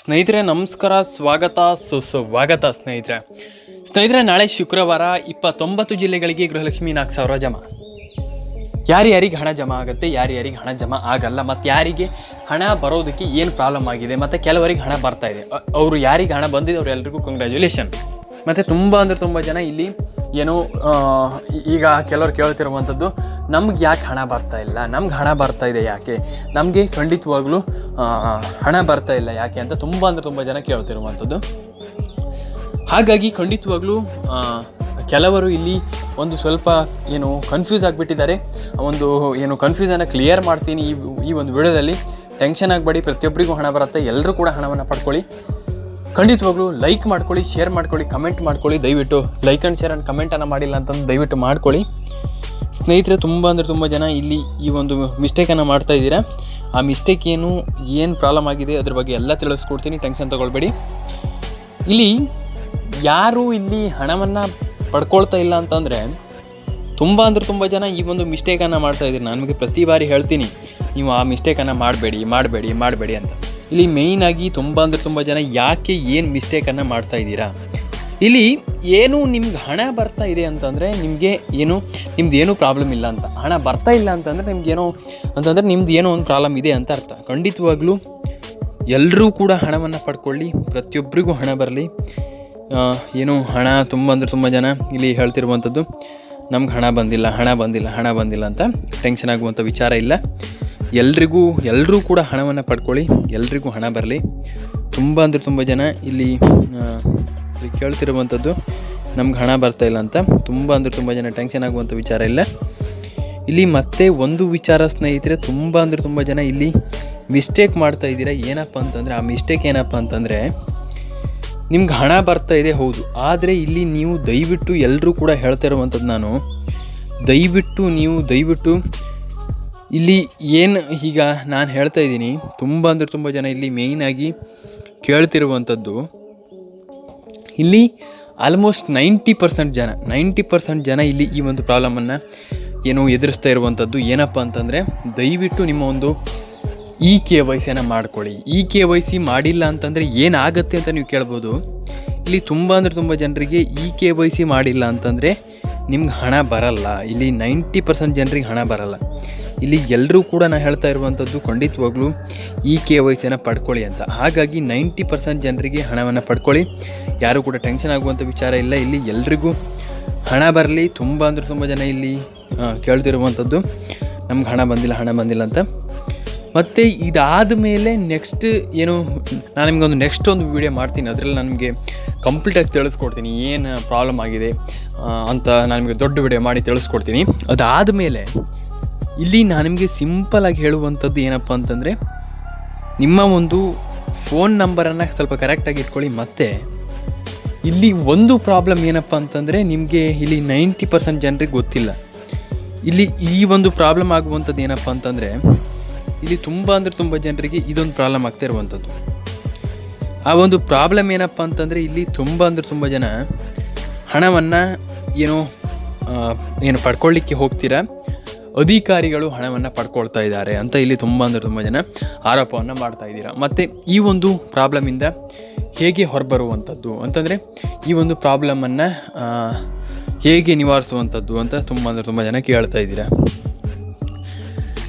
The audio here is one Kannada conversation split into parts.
ಸ್ನೇಹಿತರೆ, ನಮಸ್ಕಾರ, ಸ್ವಾಗತ, ಸುಸ್ವಾಗತ ಸ್ನೇಹಿತರೆ. ಸ್ನೇಹಿತರೆ, ನಾಳೆ ಶುಕ್ರವಾರ ಇಪ್ಪತ್ತೊಂಬತ್ತು ಜಿಲ್ಲೆಗಳಿಗೆ ಗೃಹಲಕ್ಷ್ಮಿ ನಾಲ್ಕು ಸಾವಿರ ಜಮಾ. ಯಾರ್ಯಾರಿಗೆ ಹಣ ಜಮಾ ಆಗುತ್ತೆ, ಯಾರ್ಯಾರಿಗೆ ಹಣ ಜಮಾ ಆಗಲ್ಲ, ಮತ್ತು ಯಾರಿಗೆ ಹಣ ಬರೋದಕ್ಕೆ ಏನು ಪ್ರಾಬ್ಲಮ್ ಆಗಿದೆ, ಮತ್ತು ಕೆಲವರಿಗೆ ಹಣ ಬರ್ತಾ ಇದೆ. ಅವರು ಯಾರಿಗೆ ಹಣ ಬಂದಿದೆ ಅವರೆಲ್ಲರಿಗೂ ಕಂಗ್ರ್ಯಾಚುಲೇಷನ್ ಮತ್ತು ತುಂಬ ಅಂದರೆ ತುಂಬ ಜನ ಇಲ್ಲಿ ಏನು ಈಗ ಕೆಲವರು ಕೇಳ್ತಿರುವಂಥದ್ದು, ನಮ್ಗೆ ಯಾಕೆ ಹಣ ಬರ್ತಾ ಇಲ್ಲ? ನಮ್ಗೆ ಹಣ ಬರ್ತಾ ಇದೆ ಯಾಕೆ? ನಮಗೆ ಖಂಡಿತವಾಗ್ಲೂ ಹಣ ಬರ್ತಾ ಇಲ್ಲ ಯಾಕೆ ಅಂತ ತುಂಬ ಅಂದರೆ ತುಂಬ ಜನ ಕೇಳ್ತಿರುವಂಥದ್ದು. ಹಾಗಾಗಿ ಖಂಡಿತವಾಗ್ಲೂ ಕೆಲವರು ಇಲ್ಲಿ ಒಂದು ಸ್ವಲ್ಪ ಏನು ಕನ್ಫ್ಯೂಸ್ ಆಗಿಬಿಟ್ಟಿದ್ದಾರೆ. ಒಂದು ಏನು ಕನ್ಫ್ಯೂಸನ್ನು ಕ್ಲಿಯರ್ ಮಾಡ್ತೀನಿ ಈ ಈ ಒಂದು ವಿಡಿಯೋದಲ್ಲಿ. ಟೆನ್ಷನ್ ಆಗಬೇಡಿ, ಪ್ರತಿಯೊಬ್ಬರಿಗೂ ಹಣ ಬರುತ್ತೆ ಎಲ್ಲರೂ ಕೂಡ ಹಣವನ್ನು ಪಡ್ಕೊಳ್ಳಿ. ಖಂಡಿತವಾಗ್ಲೂ ಲೈಕ್ ಮಾಡ್ಕೊಳ್ಳಿ ಶೇರ್ ಮಾಡ್ಕೊಳ್ಳಿ ಕಮೆಂಟ್ ಮಾಡ್ಕೊಳ್ಳಿ. ದಯವಿಟ್ಟು ಲೈಕ್ ಆ್ಯಂಡ್ ಶೇರ್ ಆ್ಯಂಡ್ ಕಮೆಂಟನ್ನು ಮಾಡಿಲ್ಲ ಅಂತಂದು ದಯವಿಟ್ಟು ಮಾಡ್ಕೊಳ್ಳಿ. ಸ್ನೇಹಿತರೆ, ತುಂಬ ಅಂದರೆ ತುಂಬ ಜನ ಇಲ್ಲಿ ಈ ಒಂದು ಮಿಸ್ಟೇಕನ್ನು ಮಾಡ್ತಾ ಇದ್ದೀರಾ. ಆ ಮಿಸ್ಟೇಕ್ ಏನು ಏನು ಪ್ರಾಬ್ಲಮ್ ಆಗಿದೆ ಅದ್ರ ಬಗ್ಗೆ ಎಲ್ಲ ತಿಳಿಸ್ಕೊಡ್ತೀನಿ. ಟೆನ್ಷನ್ ತೊಗೊಳ್ಬೇಡಿ. ಇಲ್ಲಿ ಯಾರು ಇಲ್ಲಿ ಹಣವನ್ನು ಪಡ್ಕೊಳ್ತಾ ಇಲ್ಲ ಅಂತಂದರೆ ತುಂಬ ಅಂದರೆ ತುಂಬ ಜನ ಈ ಒಂದು ಮಿಸ್ಟೇಕನ್ನು ಮಾಡ್ತಾ ಇದ್ದೀರಿ. ನಾನು ನಿಮಗೆ ಪ್ರತಿ ಬಾರಿ ಹೇಳ್ತೀನಿ, ನೀವು ಆ ಮಿಸ್ಟೇಕನ್ನು ಮಾಡಬೇಡಿ ಮಾಡಬೇಡಿ ಮಾಡಬೇಡಿ ಅಂತ. ಇಲ್ಲಿ ಮೇಯ್ನಾಗಿ ತುಂಬ ಅಂದರೆ ತುಂಬ ಜನ ಯಾಕೆ ಏನು ಮಿಸ್ಟೇಕನ್ನು ಮಾಡ್ತಾ ಇದ್ದೀರಾ? ಇಲ್ಲಿ ಏನು ನಿಮ್ಗೆ ಹಣ ಬರ್ತಾ ಇದೆ ಅಂತಂದರೆ ನಿಮಗೆ ಏನು, ನಿಮ್ದು ಏನೂ ಪ್ರಾಬ್ಲಮ್ ಇಲ್ಲ ಅಂತ. ಹಣ ಬರ್ತಾ ಇಲ್ಲ ಅಂತಂದರೆ ನಿಮ್ಗೆ ಏನೋ, ಅಂತಂದರೆ ನಿಮ್ದು ಏನೋ ಒಂದು ಪ್ರಾಬ್ಲಮ್ ಇದೆ ಅಂತ ಅರ್ಥ. ಖಂಡಿತವಾಗ್ಲೂ ಎಲ್ಲರೂ ಕೂಡ ಹಣವನ್ನು ಪಡ್ಕೊಳ್ಳಿ ಪ್ರತಿಯೊಬ್ಬರಿಗೂ ಹಣ ಬರಲಿ. ಏನು ಹಣ ತುಂಬ ಅಂದರೆ ತುಂಬ ಜನ ಇಲ್ಲಿ ಹೇಳ್ತಿರುವಂಥದ್ದು ನಮ್ಗೆ ಹಣ ಬಂದಿಲ್ಲ ಹಣ ಬಂದಿಲ್ಲ ಹಣ ಬಂದಿಲ್ಲ ಅಂತ. ಟೆನ್ಷನ್ ಆಗುವಂಥ ವಿಚಾರ ಇಲ್ಲ. ಎಲ್ರಿಗೂ ಎಲ್ಲರೂ ಕೂಡ ಹಣವನ್ನು ಪಡ್ಕೊಳ್ಳಿ, ಎಲ್ರಿಗೂ ಹಣ ಬರಲಿ. ತುಂಬ ಅಂದರೆ ತುಂಬ ಜನ ಇಲ್ಲಿ ಕೇಳ್ತಿರುವಂಥದ್ದು, ನಮ್ಗೆ ಹಣ ಬರ್ತಾ ಇಲ್ಲ ಅಂತ. ತುಂಬ ಅಂದರೆ ತುಂಬ ಜನ ಟೆನ್ಷನ್ ಆಗುವಂಥ ವಿಚಾರ ಇಲ್ಲ. ಇಲ್ಲಿ ಮತ್ತೆ ಒಂದು ವಿಚಾರ ಸ್ನೇಹಿತರೆ, ತುಂಬ ಅಂದರೆ ತುಂಬ ಜನ ಇಲ್ಲಿ ಮಿಸ್ಟೇಕ್ ಮಾಡ್ತಾ ಇದ್ದೀರಾ, ಏನಪ್ಪ ಅಂತಂದರೆ, ಆ ಮಿಸ್ಟೇಕ್ ಏನಪ್ಪ ಅಂತಂದರೆ, ನಿಮ್ಗೆ ಹಣ ಬರ್ತಾ ಇದೆ, ಹೌದು. ಆದರೆ ಇಲ್ಲಿ ನೀವು ದಯವಿಟ್ಟು ಎಲ್ಲರೂ ಕೂಡ ಹೇಳ್ತಾ ಇರುವಂಥದ್ದು ನಾನು, ದಯವಿಟ್ಟು ನೀವು, ದಯವಿಟ್ಟು ಇಲ್ಲಿ ಏನು ಈಗ ನಾನು ಹೇಳ್ತಾ ಇದ್ದೀನಿ, ತುಂಬ ಅಂದರೆ ತುಂಬ ಜನ ಇಲ್ಲಿ ಮೇಯ್ನಾಗಿ ಕೇಳ್ತಿರುವಂಥದ್ದು. ಇಲ್ಲಿ ಆಲ್ಮೋಸ್ಟ್ ನೈಂಟಿ ಪರ್ಸೆಂಟ್ ಜನ ನೈಂಟಿ ಪರ್ಸೆಂಟ್ ಜನ ಇಲ್ಲಿ ಈ ಒಂದು ಪ್ರಾಬ್ಲಮನ್ನು ಏನು ಎದುರಿಸ್ತಾ ಇರುವಂಥದ್ದು ಏನಪ್ಪ ಅಂತಂದರೆ, ದಯವಿಟ್ಟು ನಿಮ್ಮ ಒಂದು ಇ ಕೆ ವೈ ಸಿಯನ್ನು ಮಾಡ್ಕೊಳ್ಳಿ. ಇ ಕೆ ವೈ ಸಿ ಮಾಡಿಲ್ಲ ಅಂತಂದರೆ ಏನಾಗುತ್ತೆ ಅಂತ ನೀವು ಕೇಳ್ಬೋದು. ಇಲ್ಲಿ ತುಂಬ ಅಂದರೆ ತುಂಬ ಜನರಿಗೆ ಇ ಕೆ ವೈ ಸಿ ಮಾಡಿಲ್ಲ ಅಂತಂದರೆ ನಿಮ್ಗೆ ಹಣ ಬರಲ್ಲ. ಇಲ್ಲಿ ನೈಂಟಿ ಪರ್ಸೆಂಟ್ ಜನರಿಗೆ ಹಣ ಬರಲ್ಲ. ಇಲ್ಲಿ ಎಲ್ಲರೂ ಕೂಡ ನಾನು ಹೇಳ್ತಾ ಇರುವಂಥದ್ದು ಖಂಡಿತವಾಗ್ಲೂ ಈ ಕೆ ವೈ ಸಿನ ಪಡ್ಕೊಳ್ಳಿ ಅಂತ. ಹಾಗಾಗಿ ನೈಂಟಿ ಪರ್ಸೆಂಟ್ ಜನರಿಗೆ ಹಣವನ್ನು ಪಡ್ಕೊಳ್ಳಿ. ಯಾರೂ ಕೂಡ ಟೆನ್ಷನ್ ಆಗುವಂಥ ವಿಚಾರ ಇಲ್ಲ. ಇಲ್ಲಿ ಎಲ್ರಿಗೂ ಹಣ ಬರಲಿ. ತುಂಬ ಅಂದರೆ ತುಂಬ ಜನ ಇಲ್ಲಿ ಕೇಳ್ತಿರುವಂಥದ್ದು. ನಮ್ಗೆ ಹಣ ಬಂದಿಲ್ಲ ಹಣ ಬಂದಿಲ್ಲ ಅಂತ. ಮತ್ತು ಇದಾದ ಮೇಲೆ ನೆಕ್ಸ್ಟ್ ಏನು ನಾನು ನಿಮಗೊಂದು ನೆಕ್ಸ್ಟ್ ಒಂದು ವಿಡಿಯೋ ಮಾಡ್ತೀನಿ. ಅದರಲ್ಲಿ ನನಗೆ ಕಂಪ್ಲೀಟಾಗಿ ತಿಳಿಸ್ಕೊಡ್ತೀನಿ. ಏನು ಪ್ರಾಬ್ಲಮ್ ಆಗಿದೆ ಅಂತ ನಾನು ನಿಮಗೆ ದೊಡ್ಡ ವಿಡಿಯೋ ಮಾಡಿ ತಿಳಿಸ್ಕೊಡ್ತೀನಿ. ಅದಾದ ಮೇಲೆ ಇಲ್ಲಿ ನಾನು ನಿಮಗೆ ಸಿಂಪಲಾಗಿ ಹೇಳುವಂಥದ್ದು ಏನಪ್ಪ ಅಂತಂದರೆ, ನಿಮ್ಮ ಒಂದು ಫೋನ್ ನಂಬರನ್ನು ಸ್ವಲ್ಪ ಕರೆಕ್ಟಾಗಿ ಇಟ್ಕೊಳ್ಳಿ. ಮತ್ತು, ಇಲ್ಲಿ ಒಂದು ಪ್ರಾಬ್ಲಮ್ ಏನಪ್ಪ ಅಂತಂದರೆ, ನಿಮಗೆ ಇಲ್ಲಿ ನೈಂಟಿ ಪರ್ಸೆಂಟ್ ಜನರಿಗೆ ಗೊತ್ತಿಲ್ಲ. ಇಲ್ಲಿ ಈ ಒಂದು ಪ್ರಾಬ್ಲಮ್ ಆಗುವಂಥದ್ದು ಏನಪ್ಪ ಅಂತಂದರೆ, ಇಲ್ಲಿ ತುಂಬ ಅಂದರೆ ತುಂಬ ಜನರಿಗೆ ಇದೊಂದು ಪ್ರಾಬ್ಲಮ್ ಆಗ್ತಾ ಇರುವಂಥದ್ದು. ಆ ಒಂದು ಪ್ರಾಬ್ಲಮ್ ಏನಪ್ಪ ಅಂತಂದರೆ, ಇಲ್ಲಿ ತುಂಬ ಅಂದರೆ ತುಂಬ ಜನ ಹಣವನ್ನು ಏನೋ ಏನು ಪಡ್ಕೊಳ್ಳಿಕ್ಕೆ ಹೋಗ್ತೀರಾ. ಅಧಿಕಾರಿಗಳು ಹಣವನ್ನು ಪಡ್ಕೊಳ್ತಾ ಇದ್ದಾರೆ ಅಂತ ಇಲ್ಲಿ ತುಂಬ ಅಂದರೆ ತುಂಬ ಜನ ಆರೋಪವನ್ನು ಮಾಡ್ತಾ ಇದ್ದೀರಾ. ಮತ್ತು ಈ ಒಂದು ಪ್ರಾಬ್ಲಮಿಂದ ಹೇಗೆ ಹೊರಬರುವಂಥದ್ದು ಅಂತಂದರೆ ಈ ಒಂದು ಪ್ರಾಬ್ಲಮನ್ನು ಹೇಗೆ ನಿವಾರಿಸುವಂಥದ್ದು ಅಂತ ತುಂಬ ಅಂದರೆ ತುಂಬ ಜನ ಕೇಳ್ತಾ ಇದ್ದೀರಾ.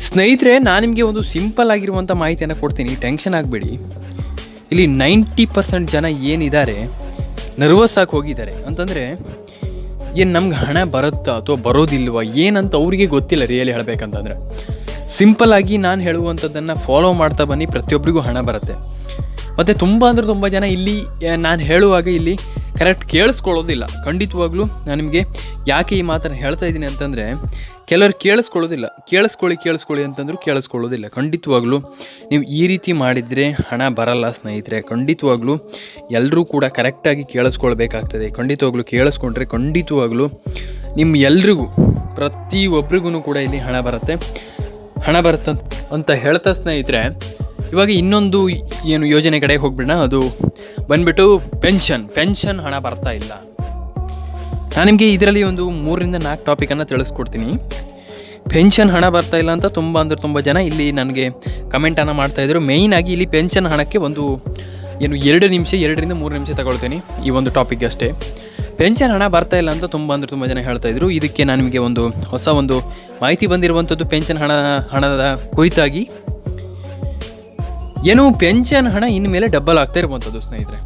ಸ್ನೇಹಿತರೆ, ನಾನು ನಿಮಗೆ ಒಂದು ಸಿಂಪಲ್ ಆಗಿರುವಂಥ ಮಾಹಿತಿಯನ್ನು ಕೊಡ್ತೀನಿ. ಟೆನ್ಷನ್ ಆಗಬೇಡಿ. ಇಲ್ಲಿ ನೈಂಟಿ ಪರ್ಸೆಂಟ್ ಜನ ಏನಿದ್ದಾರೆ ನರ್ವಸ್ ಆಗಿ ಹೋಗಿದ್ದಾರೆ. ಅಂತಂದರೆ ಏನು ನಮ್ಗೆ ಹಣ ಬರುತ್ತಾ ಅಥವಾ ಬರೋದಿಲ್ವಾ? ಏನಂತ ಅವರಿಗೆ ಗೊತ್ತಿಲ್ಲ ರಿಯಲಿ ಹೇಳಬೇಕಂತಂದ್ರೆ. ಸಿಂಪಲ್ ಆಗಿ ನಾನು ಹೇಳುವಂಥದ್ದನ್ನು ಫಾಲೋ ಮಾಡ್ತಾ ಬನ್ನಿ ಪ್ರತಿಯೊಬ್ಬರಿಗೂ ಹಣ ಬರುತ್ತೆ. ಮತ್ತು ತುಂಬ ಅಂದರೆ ತುಂಬ ಜನ ಇಲ್ಲಿ ನಾನು ಹೇಳುವಾಗ ಇಲ್ಲಿ ಕರೆಕ್ಟ್ ಕೇಳಿಸ್ಕೊಳ್ಳೋದಿಲ್ಲ. ಖಂಡಿತವಾಗ್ಲೂ ನಾನು ನಿಮಗೆ ಯಾಕೆ ಈ ಮಾತನ್ನು ಹೇಳ್ತಾ ಇದ್ದೀನಿ ಅಂತಂದರೆ ಕೆಲವರು ಕೇಳಿಸ್ಕೊಳ್ಳೋದಿಲ್ಲ. ಕೇಳಿಸ್ಕೊಳ್ಳಿ ಕೇಳಿಸ್ಕೊಳ್ಳಿ ಅಂತಂದ್ರು ಕೇಳಿಸ್ಕೊಳ್ಳೋದಿಲ್ಲ. ಖಂಡಿತವಾಗ್ಲೂ ನೀವು ಈ ರೀತಿ ಮಾಡಿದರೆ ಹಣ ಬರಲ್ಲ ಸ್ನೇಹಿತರೆ. ಖಂಡಿತವಾಗ್ಲೂ ಎಲ್ಲರೂ ಕೂಡ ಕರೆಕ್ಟಾಗಿ ಕೇಳಿಸ್ಕೊಳ್ಬೇಕಾಗ್ತದೆ. ಖಂಡಿತವಾಗ್ಲೂ ಕೇಳಿಸ್ಕೊಂಡ್ರೆ ಖಂಡಿತವಾಗ್ಲೂ ನಿಮ್ಮ ಎಲ್ರಿಗೂ ಪ್ರತಿಯೊಬ್ಬರಿಗೂ ಕೂಡ ಇಲ್ಲಿ ಹಣ ಬರುತ್ತೆ. ಹಣ ಬರುತ್ತೆ ಅಂತ ಹೇಳ್ತಾ ಸ್ನೇಹಿತರೆ, ಇವಾಗ ಇನ್ನೊಂದು ಏನು ಯೋಜನೆ ಕಡೆ ಹೋಗ್ಬಿಡೋಣ. ಅದು ಬಂದ್ಬಿಟ್ಟು ಪೆನ್ಷನ್ ಪೆನ್ಷನ್ ಹಣ ಬರ್ತಾ ಇಲ್ಲ. ನಾನು ನಿಮಗೆ ಇದರಲ್ಲಿ ಒಂದು ಮೂರರಿಂದ ನಾಲ್ಕು ಟಾಪಿಕನ್ನು ತಿಳಿಸ್ಕೊಡ್ತೀನಿ. ಪೆನ್ಷನ್ ಹಣ ಬರ್ತಾ ಇಲ್ಲ ಅಂತ ತುಂಬ ಅಂದರೆ ತುಂಬ ಜನ ಇಲ್ಲಿ ನನಗೆ ಕಮೆಂಟನ್ನು ಮಾಡ್ತಾಯಿದ್ರು ಮೇಯ್ನಾಗಿ ಇಲ್ಲಿ ಪೆನ್ಷನ್ ಹಣಕ್ಕೆ ಒಂದು, ಏನು ಎರಡು ನಿಮಿಷ, ಎರಡರಿಂದ ಮೂರು ನಿಮಿಷ ತಗೊಳ್ತೀನಿ ಈ ಒಂದು ಟಾಪಿಕ್ ಅಷ್ಟೇ. ಪೆನ್ಷನ್ ಹಣ ಬರ್ತಾ ಇಲ್ಲ ಅಂತ ತುಂಬ ಅಂದರೆ ತುಂಬ ಜನ ಹೇಳ್ತಾ ಇದ್ದರು ಇದಕ್ಕೆ ನಾನು ನಿಮಗೆ ಒಂದು ಹೊಸ ಒಂದು ಮಾಹಿತಿ ಬಂದಿರುವಂಥದ್ದು ಪೆನ್ಷನ್ ಹಣ, ಹಣದ ಕುರಿತಾಗಿ. ಏನು ಪೆನ್ಷನ್ ಹಣ ಇನ್ನು ಮೇಲೆ ಡಬಲ್ ಆಗ್ತಾ ಇರುವಂಥದ್ದು ಸ್ನೇಹಿತರೆ.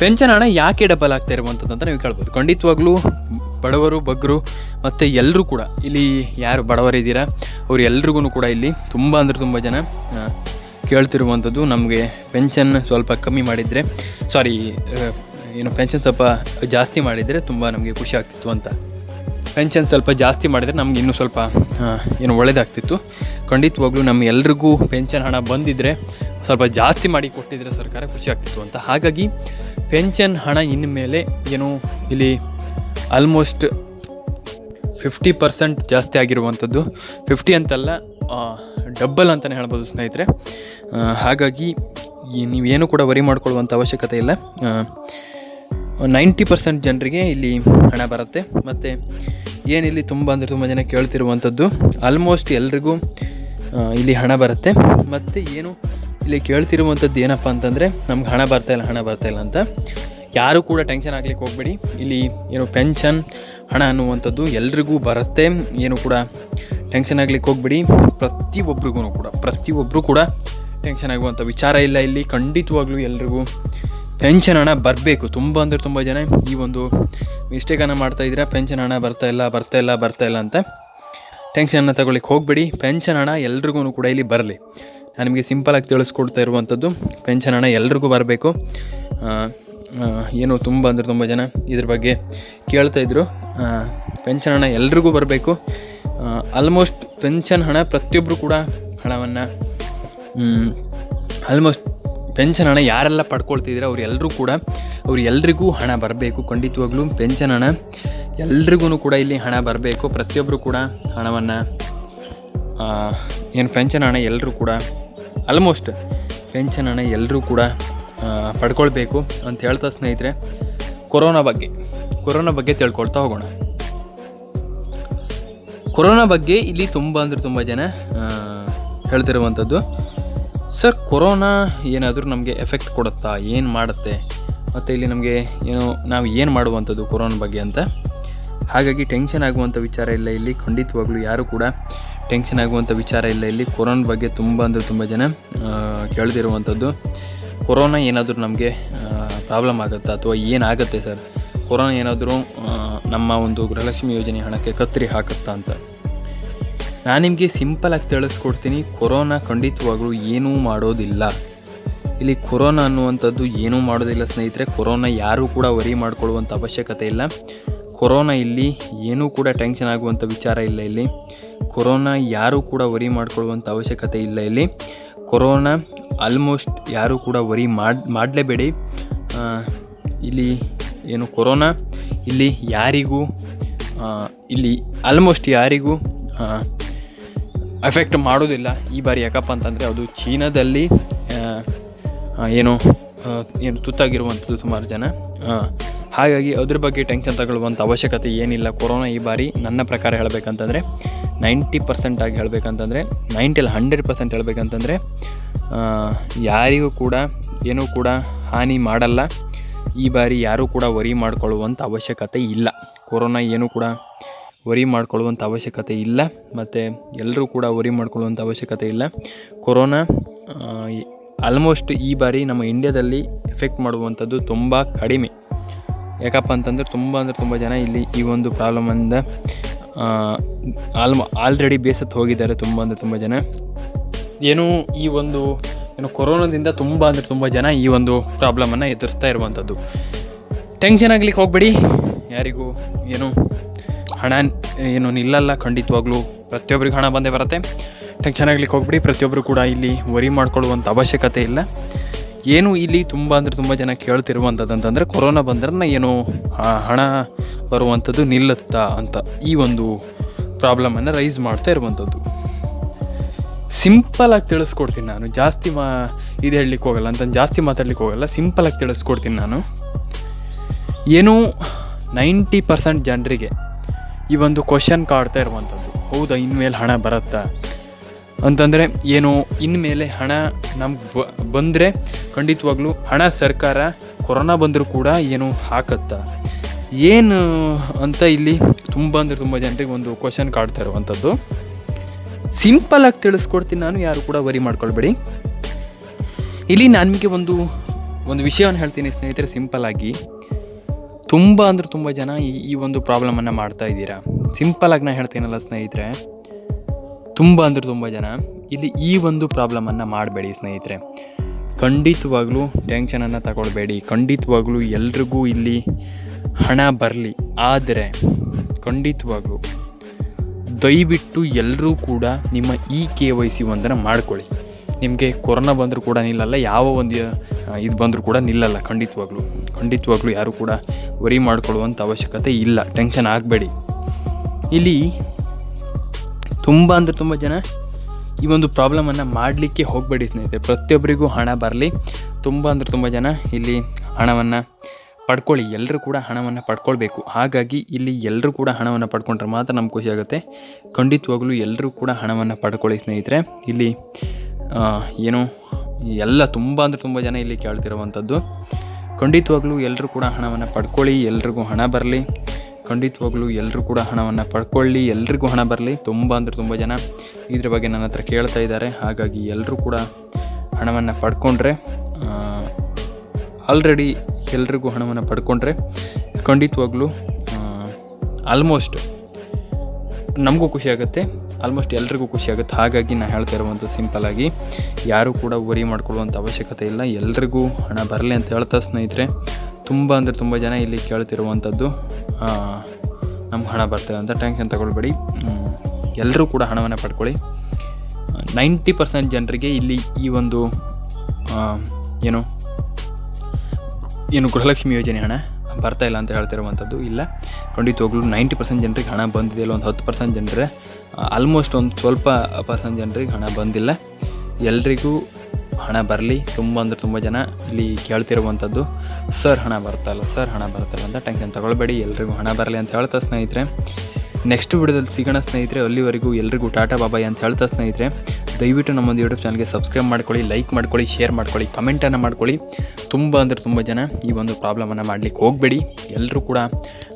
ಪೆನ್ಷನ್ ಹಣ ಯಾಕೆ ಡಬಲ್ ಆಗ್ತಾ ಇರುವಂಥದ್ದು ಅಂತ ನೀವು ಕೇಳ್ಬೋದು. ಖಂಡಿತವಾಗ್ಲೂ ಬಡವರು, ಬಗ್ಗರು ಮತ್ತು ಎಲ್ಲರೂ ಕೂಡ, ಇಲ್ಲಿ ಯಾರು ಬಡವರಿದ್ದೀರಾ ಅವ್ರು ಎಲ್ರಿಗೂ ಕೂಡ ಇಲ್ಲಿ ತುಂಬ ಅಂದರೆ ತುಂಬ ಜನ ಕೇಳ್ತಿರುವಂಥದ್ದು. ನಮಗೆ ಪೆನ್ಷನ್ ಸ್ವಲ್ಪ ಕಮ್ಮಿ ಮಾಡಿದರೆ ಸಾರಿ ಏನು ಪೆನ್ಷನ್ ಸ್ವಲ್ಪ ಜಾಸ್ತಿ ಮಾಡಿದರೆ ತುಂಬ ನಮಗೆ ಖುಷಿ ಆಗ್ತಿತ್ತು ಅಂತ. ಪೆನ್ಷನ್ ಸ್ವಲ್ಪ ಜಾಸ್ತಿ ಮಾಡಿದರೆ ನಮ್ಗೆ ಇನ್ನೂ ಸ್ವಲ್ಪ ಏನು ಒಳ್ಳೆಯದಾಗ್ತಿತ್ತು ಖಂಡಿತವಾಗ್ಲೂ ನಮ್ಮ ಎಲ್ರಿಗೂ ಪೆನ್ಷನ್ ಹಣ ಬಂದಿದ್ದರೆ ಸ್ವಲ್ಪ ಜಾಸ್ತಿ ಮಾಡಿ ಕೊಟ್ಟಿದ್ರೆ ಸರ್ಕಾರ ಖುಷಿ ಆಗ್ತಿತ್ತು ಅಂತ. ಹಾಗಾಗಿ ಪೆನ್ಷನ್ ಹಣ ಇನ್ಮೇಲೆ ಏನು ಇಲ್ಲಿ ಆಲ್ಮೋಸ್ಟ್ ಫಿಫ್ಟಿ ಪರ್ಸೆಂಟ್ ಜಾಸ್ತಿ ಆಗಿರುವಂಥದ್ದು. ಫಿಫ್ಟಿ ಅಂತಲ್ಲ ಡಬ್ಬಲ್ ಅಂತಲೇ ಹೇಳ್ಬೋದು ಸ್ನೇಹಿತರೆ. ಹಾಗಾಗಿ ನೀವೇನು ಕೂಡ ವರಿ ಮಾಡ್ಕೊಳ್ಳುವಂಥ ಅವಶ್ಯಕತೆ ಇಲ್ಲ. ನೈಂಟಿ ಪರ್ಸೆಂಟ್ ಜನರಿಗೆ ಇಲ್ಲಿ ಹಣ ಬರುತ್ತೆ. ಮತ್ತು ಏನಿಲ್ಲಿ ತುಂಬ ಅಂದರೆ ತುಂಬ ಜನ ಕೇಳ್ತಿರುವಂಥದ್ದು ಆಲ್ಮೋಸ್ಟ್ ಎಲ್ರಿಗೂ ಇಲ್ಲಿ ಹಣ ಬರುತ್ತೆ. ಮತ್ತು ಏನು ಇಲ್ಲಿ ಕೇಳ್ತಿರುವಂಥದ್ದು ಏನಪ್ಪ ಅಂತಂದರೆ, ನಮ್ಗೆ ಹಣ ಬರ್ತಾಯಿಲ್ಲ ಹಣ ಬರ್ತಾಯಿಲ್ಲ ಅಂತ. ಯಾರೂ ಕೂಡ ಟೆನ್ಷನ್ ಆಗ್ಲಿಕ್ಕೆ ಹೋಗಬೇಡಿ. ಇಲ್ಲಿ ಏನು ಪೆನ್ಷನ್ ಹಣ ಅನ್ನುವಂಥದ್ದು ಎಲ್ರಿಗೂ ಬರುತ್ತೆ. ಏನು ಕೂಡ ಟೆನ್ಷನ್ ಆಗ್ಲಿಕ್ಕೆ ಹೋಗ್ಬೇಡಿ. ಪ್ರತಿಯೊಬ್ಬರಿಗೂ ಕೂಡ ಪ್ರತಿಯೊಬ್ಬರು ಕೂಡ ಟೆನ್ಷನ್ ಆಗುವಂಥ ವಿಚಾರ ಇಲ್ಲ ಇಲ್ಲಿ. ಖಂಡಿತವಾಗ್ಲೂ ಎಲ್ರಿಗೂ ಪೆನ್ಷನ್ ಹಣ ಬರಬೇಕು. ತುಂಬ ಅಂದರೆ ತುಂಬ ಜನ ಈ ಒಂದು ಮಿಸ್ಟೇಕನ್ನು ಮಾಡ್ತಾ ಇದ್ದೀರಾ ಪೆನ್ಷನ್ ಹಣ ಬರ್ತಾ ಇಲ್ಲ ಬರ್ತಾ ಇಲ್ಲ ಬರ್ತಾ ಇಲ್ಲ ಅಂತ ಟೆನ್ಷನ್ನ ತಗೊಳ್ಳಿಕ್ಕೆ ಹೋಗಬೇಡಿ. ಪೆನ್ಷನ್ ಹಣ ಎಲ್ರಿಗೂ ಕೂಡ ಇಲ್ಲಿ ಬರಲಿ. ನಾನು ನಿಮಗೆ ಸಿಂಪಲಾಗಿ ತಿಳಿಸ್ಕೊಡ್ತಾ ಇರುವಂಥದ್ದು ಪೆನ್ಷನ್ ಹಣ ಎಲ್ರಿಗೂ ಬರಬೇಕು. ಏನು ತುಂಬ ಅಂದರೆ ತುಂಬ ಜನ ಇದ್ರ ಬಗ್ಗೆ ಕೇಳ್ತಾ ಇದ್ರು. ಪೆನ್ಷನ್ ಹಣ ಎಲ್ರಿಗೂ ಬರಬೇಕು. ಆಲ್ಮೋಸ್ಟ್ ಪೆನ್ಷನ್ ಹಣ ಪ್ರತಿಯೊಬ್ಬರು ಕೂಡ ಹಣವನ್ನು ಆಲ್ಮೋಸ್ಟ್ ಪೆನ್ಷನ್ ಹಣ ಯಾರೆಲ್ಲ ಪಡ್ಕೊಳ್ತಿದ್ದೀರಾ ಅವ್ರು ಎಲ್ಲರೂ ಕೂಡ ಅವ್ರು ಎಲ್ರಿಗೂ ಹಣ ಬರಬೇಕು. ಖಂಡಿತವಾಗ್ಲೂ ಪೆನ್ಷನ್ ಹಣ ಎಲ್ರಿಗೂ ಕೂಡ ಇಲ್ಲಿ ಹಣ ಬರಬೇಕು. ಪ್ರತಿಯೊಬ್ಬರು ಕೂಡ ಹಣವನ್ನು ಏನು ಪೆನ್ಷನ್ ಹಣ ಎಲ್ಲರೂ ಕೂಡ ಆಲ್ಮೋಸ್ಟ್ ಪೆನ್ಷನ್ ಹಣ ಎಲ್ಲರೂ ಕೂಡ ಪಡ್ಕೊಳ್ಬೇಕು ಅಂತ ಹೇಳ್ತಾ ಸ್ನೇಹಿತರೆ, ಕೊರೋನಾ ಬಗ್ಗೆ ಕೊರೋನಾ ಬಗ್ಗೆ ತಿಳ್ಕೊಳ್ತಾ ಹೋಗೋಣ. ಕೊರೋನಾ ಬಗ್ಗೆ ಇಲ್ಲಿ ತುಂಬ ಅಂದರೆ ತುಂಬ ಜನ ಹೇಳ್ತಿರುವಂಥದ್ದು ಸರ್ ಕೊರೋನಾ ಏನಾದರೂ ನಮಗೆ ಎಫೆಕ್ಟ್ ಕೊಡುತ್ತಾ, ಏನು ಮಾಡುತ್ತೆ? ಮತ್ತು ಇಲ್ಲಿ ನಮಗೆ ಏನು ನಾವು ಏನು ಮಾಡುವಂಥದ್ದು ಕೊರೋನಾ ಬಗ್ಗೆ ಅಂತ? ಹಾಗಾಗಿ ಟೆನ್ಷನ್ ಆಗುವಂಥ ವಿಚಾರ ಇಲ್ಲ ಇಲ್ಲಿ, ಖಂಡಿತವಾಗ್ಲೂ ಯಾರು ಕೂಡ ಟೆನ್ಷನ್ ಆಗುವಂಥ ವಿಚಾರ ಇಲ್ಲ ಇಲ್ಲಿ. ಕೊರೋನಾ ಬಗ್ಗೆ ತುಂಬ ಅಂದರೆ ತುಂಬ ಜನ ಆ, ಕೇಳ್ದಿರುವಂಥದ್ದು. ಕೊರೋನಾ ಏನಾದರೂ ನಮಗೆ ಪ್ರಾಬ್ಲಮ್ ಆಗುತ್ತಾ ಅಥವಾ ಏನಾಗುತ್ತೆ ಸರ್? ಕೊರೋನಾ ಏನಾದರೂ ನಮ್ಮ ಒಂದು ಗೃಹಲಕ್ಷ್ಮಿ ಯೋಜನೆ ಹಣಕ್ಕೆ ಕತ್ತರಿ ಹಾಕುತ್ತಾ ಅಂತ. ನಾನು ನಿಮಗೆ ಸಿಂಪಲಾಗಿ ತಿಳಿಸ್ಕೊಡ್ತೀನಿ ಕೊರೋನಾ ಖಂಡಿತವಾಗಲೂ ಏನೂ ಮಾಡೋದಿಲ್ಲ. ಇಲ್ಲಿ ಕೊರೋನಾ ಅನ್ನುವಂಥದ್ದು ಏನೂ ಮಾಡೋದಿಲ್ಲ ಸ್ನೇಹಿತರೆ. ಕೊರೋನಾ ಯಾರೂ ಕೂಡ ವರಿ ಮಾಡ್ಕೊಳ್ಳುವಂಥ ಅವಶ್ಯಕತೆ ಇಲ್ಲ. ಕೊರೋನಾ ಇಲ್ಲಿ ಏನೂ ಕೂಡ ಟೆನ್ಷನ್ ಆಗುವಂಥ ವಿಚಾರ ಇಲ್ಲ ಇಲ್ಲಿ. ಕೊರೋನಾ ಯಾರೂ ಕೂಡ ವರಿ ಮಾಡ್ಕೊಳ್ಳುವಂಥ ಅವಶ್ಯಕತೆ ಇಲ್ಲ ಇಲ್ಲಿ. ಕೊರೋನಾ ಆಲ್ಮೋಸ್ಟ್ ಯಾರೂ ಕೂಡ ವರಿ ಮಾಡಿ, ಮಾಡಲೇಬೇಡಿ. ಇಲ್ಲಿ ಏನು ಕೊರೋನಾ, ಇಲ್ಲಿ ಯಾರಿಗೂ ಇಲ್ಲಿ ಆಲ್ಮೋಸ್ಟ್ ಯಾರಿಗೂ ಎಫೆಕ್ಟ್ ಮಾಡೋದಿಲ್ಲ. ಈ ಬಾರಿ ಯಾಕಪ್ಪ ಅಂತಂದರೆ ಅದು ಚೀನಾದಲ್ಲಿ ಏನು ಏನು ತುತ್ತಾಗಿರುವಂಥದ್ದು ಸುಮಾರು ಜನ. ಹಾಗಾಗಿ ಅದ್ರ ಬಗ್ಗೆ ಟೆನ್ಷನ್ ತಗೊಳ್ಳುವಂಥ ಅವಶ್ಯಕತೆ ಏನಿಲ್ಲ. ಕೊರೋನಾ ಈ ಬಾರಿ ನನ್ನ ಪ್ರಕಾರ ಹೇಳಬೇಕಂತಂದರೆ ನೈಂಟಿ ಪರ್ಸೆಂಟ್ ಆಗಿ ಹೇಳಬೇಕಂತಂದರೆ, ನೈಂಟಿ ಅಲ್ಲ, ಹಂಡ್ರೆಡ್ ಪರ್ಸೆಂಟ್ ಹೇಳಬೇಕಂತಂದರೆ ಯಾರಿಗೂ ಕೂಡ ಏನೂ ಕೂಡ ಹಾನಿ ಮಾಡಲ್ಲ. ಈ ಬಾರಿ ಯಾರೂ ಕೂಡ ವರಿ ಮಾಡಿಕೊಳ್ಳುವಂಥ ಅವಶ್ಯಕತೆ ಇಲ್ಲ. ಕೊರೋನಾ ಏನೂ ಕೂಡ ವರಿ ಮಾಡಿಕೊಳ್ಳುವಂಥ ಅವಶ್ಯಕತೆ ಇಲ್ಲ. ಮತ್ತು ಎಲ್ಲರೂ ಕೂಡ ವರಿ ಮಾಡಿಕೊಳ್ಳುವಂಥ ಅವಶ್ಯಕತೆ ಇಲ್ಲ. ಕೊರೋನಾ ಆಲ್ಮೋಸ್ಟ್ ಈ ಬಾರಿ ನಮ್ಮ ಇಂಡ್ಯಾದಲ್ಲಿ ಎಫೆಕ್ಟ್ ಮಾಡುವಂಥದ್ದು ತುಂಬ ಕಡಿಮೆ. ಯಾಕಪ್ಪ ಅಂತಂದರೆ ತುಂಬ ಅಂದರೆ ತುಂಬ ಜನ ಇಲ್ಲಿ ಈ ಒಂದು ಪ್ರಾಬ್ಲಮಿಂದ ಆಲ್ಮ ಆಲ್ರೆಡಿ ಬೇಸತ್ತು ಹೋಗಿದ್ದಾರೆ ತುಂಬ ಅಂದರೆ ತುಂಬ ಜನ. ಏನು ಈ ಒಂದು, ಏನು ಕೊರೋನಾದಿಂದ ತುಂಬ ಅಂದರೆ ತುಂಬ ಜನ ಈ ಒಂದು ಪ್ರಾಬ್ಲಮನ್ನು ಎದುರಿಸ್ತಾ ಇರುವಂಥದ್ದು. ಟೆನ್ಷನ್ ಆಗ್ಲಿಕ್ಕೆ ಹೋಗಬೇಡಿ. ಯಾರಿಗೂ ಏನು ಹಣ ಏನು ನಿಲ್ಲಲ್ಲ, ಖಂಡಿತವಾಗ್ಲೂ ಪ್ರತಿಯೊಬ್ಬರಿಗೆ ಹಣ ಬಂದೇ ಬರುತ್ತೆ. ಟೆನ್ಷನ್ ಆಗ್ಲಿಕ್ಕೆ ಹೋಗಬೇಡಿ. ಪ್ರತಿಯೊಬ್ಬರು ಕೂಡ ಇಲ್ಲಿ ವರಿ ಮಾಡ್ಕೊಳ್ಳುವಂಥ ಅವಶ್ಯಕತೆ ಇಲ್ಲ. ಏನು ಇಲ್ಲಿ ತುಂಬ ಅಂದರೆ ತುಂಬ ಜನ ಕೇಳ್ತಿರುವಂಥದ್ದು ಅಂತಂದರೆ ಕೊರೋನಾ ಬಂದ್ರೆ ಏನು ಹಣ ಬರುವಂಥದ್ದು ನಿಲ್ಲುತ್ತಾ ಅಂತ ಈ ಒಂದು ಪ್ರಾಬ್ಲಮನ್ನು ರೈಸ್ ಮಾಡ್ತಾ ಇರುವಂಥದ್ದು ಸಿಂಪಲಾಗಿ ತಿಳಿಸ್ಕೊಡ್ತೀನಿ ನಾನು. ಜಾಸ್ತಿ ಮಾ, ಇದು ಹೇಳಲಿಕ್ಕೆ ಹೋಗಲ್ಲ ಅಂತ ಜಾಸ್ತಿ ಮಾತಾಡ್ಲಿಕ್ಕೆ ಹೋಗಲ್ಲ. ಸಿಂಪಲಾಗಿ ತಿಳಿಸ್ಕೊಡ್ತೀನಿ ನಾನು. ಏನು ನೈಂಟಿ ಪರ್ಸೆಂಟ್ ಜನರಿಗೆ ಈ ಒಂದು ಕ್ವಶನ್ ಕಾಡ್ತಾ ಇರುವಂಥದ್ದು ಹೌದಾ, ಇನ್ಮೇಲೆ ಹಣ ಬರುತ್ತಾ? ಅಂತಂದರೆ ಏನು ಇನ್ಮೇಲೆ ಹಣ ನಮ್ಗೆ ಬಂದರೆ ಖಂಡಿತವಾಗ್ಲೂ ಹಣ ಸರ್ಕಾರ ಕೊರೋನಾ ಬಂದರೂ ಕೂಡ ಏನು ಹಾಕತ್ತ. ಏನು ಅಂತ ಇಲ್ಲಿ ತುಂಬ ಅಂದರೆ ತುಂಬ ಜನರಿಗೆ ಒಂದು ಕ್ವಶನ್ ಕಾಡ್ತಾ ಇರುವಂಥದ್ದು ಸಿಂಪಲಾಗಿ ತಿಳಿಸ್ಕೊಡ್ತೀನಿ ನಾನು, ಯಾರು ಕೂಡ ವರಿ ಮಾಡ್ಕೊಳ್ಬೇಡಿ. ಇಲ್ಲಿ ನಾನು ನಿಮಗೆ ಒಂದು ಒಂದು ವಿಷಯವನ್ನು ಹೇಳ್ತೀನಿ ಸ್ನೇಹಿತರೆ ಸಿಂಪಲ್ಲಾಗಿ ತುಂಬ ಅಂದ್ರೆ ತುಂಬ ಜನ ಈ ಈ ಒಂದು ಪ್ರಾಬ್ಲಮನ್ನು ಮಾಡ್ತಾ ಇದ್ದೀರಾ. ಸಿಂಪಲಾಗಿ ನಾನು ಹೇಳ್ತೀನಲ್ಲ ಸ್ನೇಹಿತರೆ. ತುಂಬ ಅಂದರೆ ತುಂಬ ಜನ. ಇಲ್ಲಿ ಈ ಒಂದು ಪ್ರಾಬ್ಲಮನ್ನು ಮಾಡಬೇಡಿ ಸ್ನೇಹಿತರೆ. ಖಂಡಿತವಾಗ್ಲೂ ಟೆನ್ಷನನ್ನು ತಗೊಳ್ಬೇಡಿ. ಖಂಡಿತವಾಗ್ಲೂ ಎಲ್ರಿಗೂ ಇಲ್ಲಿ ಹಣ ಬರಲಿ. ಆದರೆ ಖಂಡಿತವಾಗ್ಲೂ ದಯವಿಟ್ಟು ಎಲ್ಲರೂ ಕೂಡ ನಿಮ್ಮ ಇ ಕೆ ವೈ ಸಿ ಒಂದನ್ನು ಮಾಡ್ಕೊಳ್ಳಿ. ನಿಮಗೆ ಕೊರೋನಾ ಬಂದರೂ ಕೂಡ ನಿಲ್ಲಲ್ಲ, ಯಾವ ಒಂದು ಇದು ಬಂದರೂ ಕೂಡ ನಿಲ್ಲಲ್ಲ ಖಂಡಿತವಾಗ್ಲೂ. ಖಂಡಿತವಾಗ್ಲೂ ಯಾರು ಕೂಡ ವರಿ ಮಾಡ್ಕೊಳ್ಳುವಂಥ ಅವಶ್ಯಕತೆ ಇಲ್ಲ. ಟೆನ್ಷನ್ ಆಗಬೇಡಿ. ಇಲ್ಲಿ ತುಂಬ ಅಂದರೆ ತುಂಬ ಜನ ಈ ಒಂದು ಪ್ರಾಬ್ಲಮನ್ನು ಮಾಡಲಿಕ್ಕೆ ಹೋಗಬೇಡಿ ಸ್ನೇಹಿತರೆ. ಪ್ರತಿಯೊಬ್ಬರಿಗೂ ಹಣ ಬರಲಿ. ತುಂಬ ಅಂದರೆ ತುಂಬ ಜನ ಇಲ್ಲಿ ಹಣವನ್ನು ಪಡ್ಕೊಳ್ಳಿ. ಎಲ್ಲರೂ ಕೂಡ ಹಣವನ್ನು ಪಡ್ಕೊಳ್ಬೇಕು. ಹಾಗಾಗಿ ಇಲ್ಲಿ ಎಲ್ಲರೂ ಕೂಡ ಹಣವನ್ನು ಪಡ್ಕೊಂಡ್ರೆ ಮಾತ್ರ ನಮ್ಗೆ ಖುಷಿ ಆಗುತ್ತೆ. ಖಂಡಿತವಾಗ್ಲೂ ಎಲ್ಲರೂ ಕೂಡ ಹಣವನ್ನು ಪಡ್ಕೊಳ್ಳಿ ಸ್ನೇಹಿತರೆ. ಇಲ್ಲಿ ಏನು, ಎಲ್ಲ ತುಂಬ ಅಂದರೆ ತುಂಬ ಜನ ಇಲ್ಲಿ ಕೇಳ್ತಿರುವಂಥದ್ದು. ಖಂಡಿತವಾಗ್ಲೂ ಎಲ್ಲರೂ ಕೂಡ ಹಣವನ್ನು ಪಡ್ಕೊಳ್ಳಿ. ಎಲ್ರಿಗೂ ಹಣ ಬರಲಿ. ಖಂಡಿತವಾಗ್ಲೂ ಎಲ್ಲರೂ ಕೂಡ ಹಣವನ್ನು ಪಡ್ಕೊಳ್ಳಿ, ಎಲ್ರಿಗೂ ಹಣ ಬರಲಿ. ತುಂಬ ಅಂದರೆ ತುಂಬ ಜನ ಇದ್ರ ಬಗ್ಗೆ ನನ್ನ ಹತ್ರ ಕೇಳ್ತಾ ಇದ್ದಾರೆ. ಹಾಗಾಗಿ ಎಲ್ಲರೂ ಕೂಡ ಹಣವನ್ನು ಪಡ್ಕೊಂಡ್ರೆ ಆಲ್ರೆಡಿ ಎಲ್ರಿಗೂ ಹಣವನ್ನು ಪಡ್ಕೊಂಡ್ರೆ ಖಂಡಿತವಾಗ್ಲೂ ಆಲ್ಮೋಸ್ಟ್ ನಮಗೂ ಖುಷಿ ಆಗುತ್ತೆ ಆಲ್ಮೋಸ್ಟ್ ಎಲ್ರಿಗೂ ಖುಷಿ ಆಗುತ್ತೆ. ಹಾಗಾಗಿ ನಾನು ಹೇಳ್ತಾ ಇರುವಂಥ ಸಿಂಪಲ್ಲಾಗಿ ಯಾರೂ ಕೂಡ ವರಿ ಮಾಡ್ಕೊಳ್ಳುವಂಥ ಅವಶ್ಯಕತೆ ಇಲ್ಲ. ಎಲ್ರಿಗೂ ಹಣ ಬರಲಿ ಅಂತ ಹೇಳ್ತಾ ಸ್ನೇಹಿತರೆ ತುಂಬ ಅಂದರೆ ತುಂಬ ಜನ ಇಲ್ಲಿ ಕೇಳ್ತಿರುವಂಥದ್ದು ನಮ್ಗೆ ಹಣ ಬರ್ತದೆ ಅಂತ ಟೆನ್ಷನ್ ತಗೊಳ್ಬೇಡಿ. ಎಲ್ಲರೂ ಕೂಡ ಹಣವನ್ನು ಪಡ್ಕೊಳ್ಳಿ. ನೈಂಟಿ ಪರ್ಸೆಂಟ್ ಜನರಿಗೆ ಇಲ್ಲಿ ಈ ಒಂದು ಏನು ಏನು ಗೃಹಲಕ್ಷ್ಮಿ ಯೋಜನೆ ಹಣ ಬರ್ತಾ ಇಲ್ಲ ಅಂತ ಹೇಳ್ತಿರುವಂಥದ್ದು ಇಲ್ಲ. ಖಂಡಿತವಾಗ್ಲೂ ನೈಂಟಿ ಪರ್ಸೆಂಟ್ ಜನರಿಗೆ ಹಣ ಬಂದಿದೆ ಇಲ್ಲ, ಒಂದು ಹತ್ತು ಪರ್ಸೆಂಟ್ ಜನರೇ ಆಲ್ಮೋಸ್ಟ್ ಒಂದು ಸ್ವಲ್ಪ ಪರ್ಸೆಂಟ್ ಜನರಿಗೆ ಹಣ ಬಂದಿಲ್ಲ. ಎಲ್ರಿಗೂ ಹಣ ಬರಲಿ, ತುಂಬ ಅಂದರೆ ತುಂಬ ಜನ ಇಲ್ಲಿ ಕೇಳ್ತಿರುವಂಥದ್ದು, ಸರ್, ಹಣ ಬರ್ತಲ್ಲ ಸರ್, ಹಣ ಬರ್ತಲ್ಲ ಅಂತ ಟೆನ್ಷನ್ ತಗೊಳ್ಬೇಡಿ, ಎಲ್ರಿಗೂ ಹಣ ಬರಲಿ ಅಂತ ಹೇಳ್ತಾ ಸ್ನೇಹಿತರೆ. ನೆಕ್ಸ್ಟ್ ವಿಡಿಯೋದಲ್ಲಿ ಸಿಗೋಣ ಸ್ನೇಹಿತರೆ, ಅಲ್ಲಿವರೆಗೂ ಎಲ್ರಿಗೂ ಟಾಟಾ ಬಾಬಾಯ್ ಅಂತ ಹೇಳ್ತಾ ಸ್ನೇಹಿತರೆ. ದಯವಿಟ್ಟು ನಮ್ಮೊಂದು ಯೂಟ್ಯೂಬ್ ಚಾನಲ್ಗೆ ಸಬ್ಸ್ಕ್ರೈಬ್ ಮಾಡ್ಕೊಳ್ಳಿ, ಲೈಕ್ ಮಾಡ್ಕೊಳ್ಳಿ, ಶೇರ್ ಮಾಡ್ಕೊಳ್ಳಿ ಕಮೆಂಟನ್ನು ಮಾಡ್ಕೊಳ್ಳಿ. ತುಂಬ ಅಂದರೆ ತುಂಬ ಜನ ಈ ಒಂದು ಪ್ರಾಬ್ಲಮನ್ನು ಮಾಡಲಿಕ್ಕೆ ಹೋಗಬೇಡಿ. ಎಲ್ಲರೂ ಕೂಡ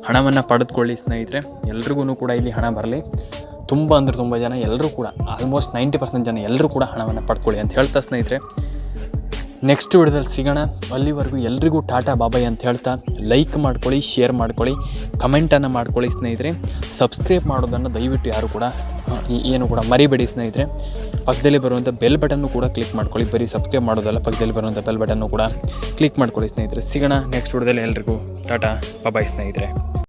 ಹಣವನ್ನು ಪಡೆದುಕೊಳ್ಳಿ ಸ್ನೇಹಿತರೆ. ಎಲ್ರಿಗೂ ಕೂಡ ಇಲ್ಲಿ ಹಣ ಬರಲಿ. ತುಂಬ ಅಂದರೆ ತುಂಬ ಜನ ಎಲ್ಲರೂ ಕೂಡ ಆಲ್ಮೋಸ್ಟ್ ನೈಂಟಿ ಪರ್ಸೆಂಟ್ ಜನ ಎಲ್ಲರೂ ಕೂಡ ಹಣವನ್ನು ಪಡ್ಕೊಳ್ಳಿ ಅಂತ ಹೇಳ್ತಾ ಸ್ನೇಹಿತರೆ. ನೆಕ್ಸ್ಟ್ ವಿಡಿಯೋದಲ್ಲಿ ಸಿಗೋಣ. ಅಲ್ಲಿವರೆಗೂ ಎಲ್ರಿಗೂ ಟಾಟಾ ಬಾಬಾಯ್ ಅಂತ ಹೇಳ್ತಾ ಲೈಕ್ ಮಾಡ್ಕೊಳ್ಳಿ ಶೇರ್ ಮಾಡ್ಕೊಳ್ಳಿ ಕಮೆಂಟನ್ನು ಮಾಡ್ಕೊಳ್ಳಿ ಸ್ನೇಹಿತರೆ. ಸಬ್ಸ್ಕ್ರೈಬ್ ಮಾಡೋದನ್ನು ದಯವಿಟ್ಟು ಯಾರು ಕೂಡ ಏನು ಕೂಡ ಮರಿಬೇಡಿ ಸ್ನೇಹಿತರೆ. ಪಕ್ಕದಲ್ಲಿ ಬರುವಂಥ ಬೆಲ್ ಬಟನ್ನು ಕೂಡ ಕ್ಲಿಕ್ ಮಾಡ್ಕೊಳ್ಳಿ. ಬರೀ ಸಬ್ಸ್ಕ್ರೈಬ್ ಮಾಡೋದಲ್ಲ, ಪಕ್ಕದಲ್ಲಿ ಬರುವಂಥ ಬೆಲ್ ಬಟನ್ನು ಕೂಡ ಕ್ಲಿಕ್ ಮಾಡ್ಕೊಳ್ಳಿ ಸ್ನೇಹಿತರೆ. ಸಿಗೋಣ ನೆಕ್ಸ್ಟ್ ವಿಡಿಯೋದಲ್ಲಿ ಎಲ್ರಿಗೂ. ಟಾಟಾ ಬಾಬಾಯ್ ಸ್ನೇಹಿತರೆ.